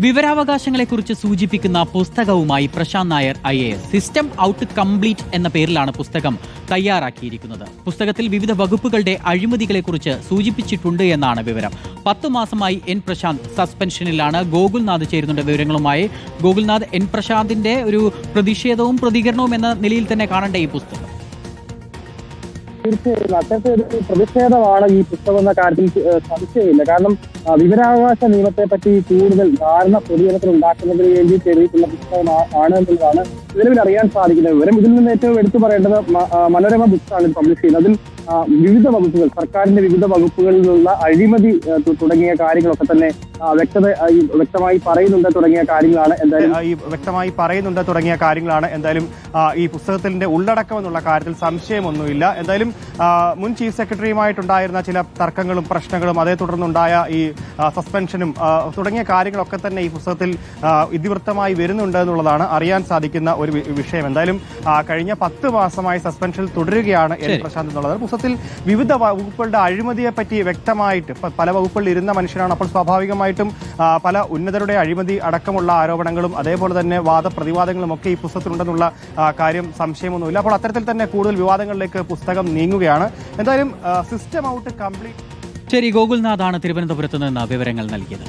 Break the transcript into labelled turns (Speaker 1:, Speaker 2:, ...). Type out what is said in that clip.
Speaker 1: വിവരാവകാശങ്ങളെക്കുറിച്ച് സൂചിപ്പിക്കുന്ന പുസ്തകവുമായി Prashant Nair I A S. System out complete എന്ന പേരിലാണ് പുസ്തകം തയ്യാറാക്കിയിരിക്കുന്നത്. പുസ്തകത്തിൽ വിവിധ വകുപ്പുകളുടെ അഴിമതികളെക്കുറിച്ച് സൂചിപ്പിച്ചിട്ടുണ്ട് എന്നാണ് വിവരം. പത്തു മാസമായി എൻ പ്രശാന്ത് സസ്പെൻഷനിലാണ്. ഗോകുൽനാഥ് ചേരുന്നുണ്ട് വിവരങ്ങളുമായി. ഗോകുൽനാഥ് എൻ പ്രശാന്തിന്റെ ഒരു പ്രതിഷേധവും പ്രതികരണവും എന്ന നിലയിൽ തന്നെ കാണേണ്ട ഈ പുസ്തകം?
Speaker 2: തീർച്ചയായും. അത്തരത്തിൽ ഒരു പ്രതിഷേധമാണ് ഈ പുസ്തകം എന്ന കാര്യത്തിൽ സംശയമില്ല. കാരണം വിവരാവകാശ നിയമത്തെ പറ്റി കൂടുതൽ ധാരണ പൊതുജനത്തിൽ ഉണ്ടാക്കുന്നതിന് വേണ്ടി എഴുതിയിട്ടുള്ള പുസ്തകം ആണ് എന്നുള്ളതാണ് നിലവിൽ അറിയാൻ സാധിക്കുന്ന വിവരം ഇതിൽ നിന്ന് ഏറ്റവും എടുത്തു പറയേണ്ടത് മനോരമ ബുക്സ് ആണ് പബ്ലിഷ് ചെയ്യുന്നത്. അതിൽ വിവിധ വകുപ്പുകൾ സർക്കാരിന്റെ വിവിധ വകുപ്പുകളിൽ നിന്നുള്ള അഴിമതി തുടങ്ങിയ കാര്യങ്ങളൊക്കെ തന്നെ വ്യക്തത വ്യക്തമായി പറയുന്നുണ്ട് തുടങ്ങിയ കാര്യങ്ങളാണ് എന്തായാലും
Speaker 3: ഈ വ്യക്തമായി പറയുന്നുണ്ട് തുടങ്ങിയ കാര്യങ്ങളാണ് എന്തായാലും ഈ പുസ്തകത്തിന്റെ ഉള്ളടക്കം എന്നുള്ള കാര്യത്തിൽ സംശയമൊന്നുമില്ല. എന്തായാലും മുൻ ചീഫ് സെക്രട്ടറിയുമായിട്ടുണ്ടായിരുന്ന ചില തർക്കങ്ങളും പ്രശ്നങ്ങളും അതേ തുടർന്നുണ്ടായ ഈ സസ്പെൻഷനും തുടങ്ങിയ കാര്യങ്ങളൊക്കെ തന്നെ ഈ പുസ്തകത്തിൽ ഇതിവൃത്തമായി വരുന്നുണ്ട് എന്നുള്ളതാണ് അറിയാൻ സാധിക്കുന്ന ഒരു വിഷയം. എന്തായാലും കഴിഞ്ഞ പത്ത് മാസമായി സസ്പെൻഷനിൽ തുടരുകയാണ് എൻ പ്രശാന്ത് എന്നുള്ളത്. പുസ്തകത്തിൽ വിവിധ വകുപ്പുകളുടെ അഴിമതിയെ പറ്റി വ്യക്തമായിട്ട് പല വകുപ്പുകളിൽ ഇരുന്ന മനുഷ്യരാണ്. അപ്പോൾ സ്വാഭാവികമായിട്ടും പല ഉന്നതരുടെ അഴിമതി അടക്കമുള്ള ആരോപണങ്ങളും അതേപോലെ തന്നെ വാദപ്രതിവാദങ്ങളും ഒക്കെ ഈ പുസ്തകത്തിലുണ്ടെന്നുള്ള കാര്യം സംശയമൊന്നുമില്ല. അപ്പോൾ അത്തരത്തിൽ തന്നെ കൂടുതൽ വിവാദങ്ങളിലേക്ക് പുസ്തകം നീങ്ങുകയാണ്. എന്തായാലും സിസ്റ്റം ഔട്ട് കംപ്ലീറ്റ്
Speaker 1: ശരി ഗോകുൽനാഥാണ് തിരുവനന്തപുരത്ത് നിന്ന് വിവരങ്ങൾ നൽകിയത്.